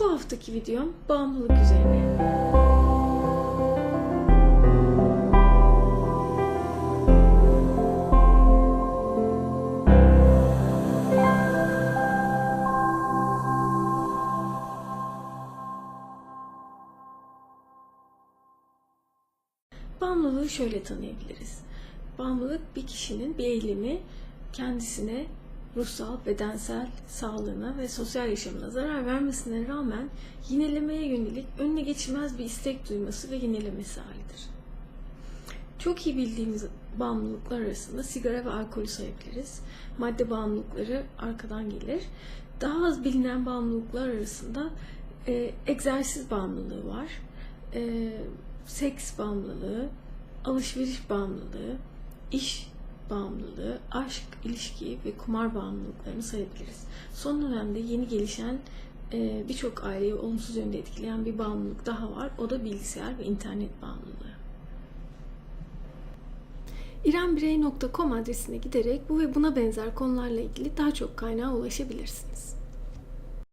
Bu haftaki videom bağımlılık üzerine. Bağımlılığı şöyle tanıyabiliriz. Bağımlılık bir kişinin bir eylemi kendisine ruhsal, bedensel sağlığına ve sosyal yaşamına zarar vermesine rağmen yinelemeye yönelik önüne geçilmez bir istek duyması ve yinelemesi halidir. Çok iyi bildiğimiz bağımlılıklar arasında sigara ve alkolü sayabiliriz. Madde bağımlılıkları arkadan gelir. Daha az bilinen bağımlılıklar arasında e, egzersiz bağımlılığı var. E, seks bağımlılığı, alışveriş bağımlılığı, iş bağımlılığı, aşk, ilişki ve kumar bağımlılıklarını sayabiliriz. Son dönemde yeni gelişen e, birçok aileyi olumsuz yönde etkileyen bir bağımlılık daha var. O da bilgisayar ve internet bağımlılığı. irembirey.com adresine giderek bu ve buna benzer konularla ilgili daha çok kaynağa ulaşabilirsiniz.